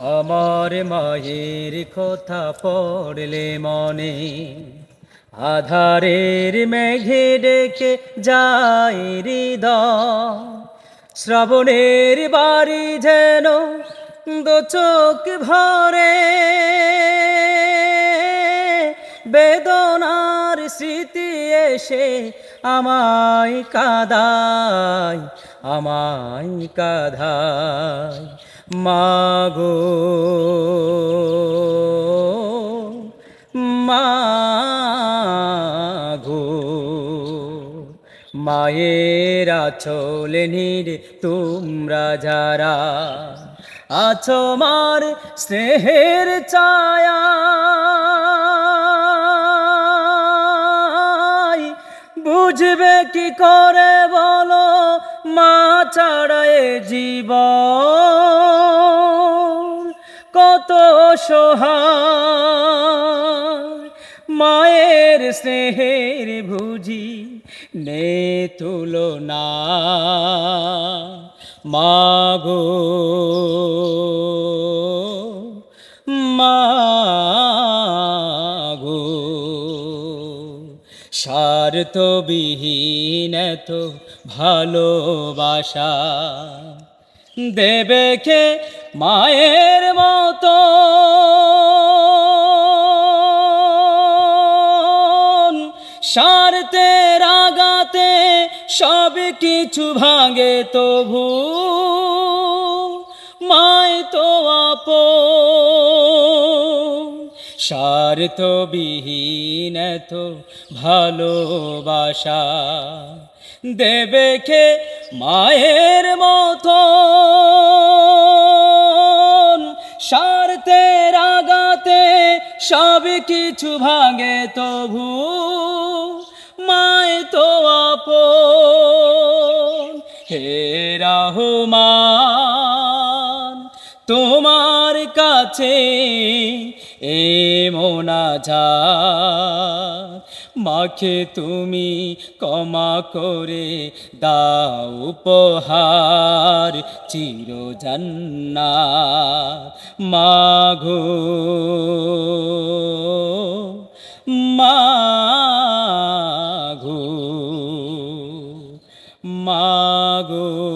আমার মায়ের কথা পড়লে মনে, আধারের মেঘে ডেকে যায় হৃদয়। শ্রাবণের বাড়ি যেন দো চোখ ভরে, বেদনার স্মৃতি এসে আমায় কাদায় আমায় কাদায় মাগো মাগো মায়ের আচলে নিরে তোমরা যারা আছো মার স্নেহের ছায়া বুঝবে কি করে বলো? মা ছাড়ায় জীব কত সোহায় মায়ের স্নেহের ভুজি নে তুলনা। মাগো স্বার্থ বিহীন তো ভালোবাসা। দেবে কে মায়ের মতো। স্বার্থের আগাতে সব কিছু ভাঙে তবু। মায় তো আপন। স্বার্থ বিহীন তো ভালোবাসা। দেবে কে মায়ের মতো স্বার্থের আগাতে সব কিছু ভাঙে তবু মায় তো আপন। হে রহমান, তোমার কাছে এ মোনাজা মাকে তুমি ক্ষমা করে দাও উপহার চির মাঘো মাঘো মাগো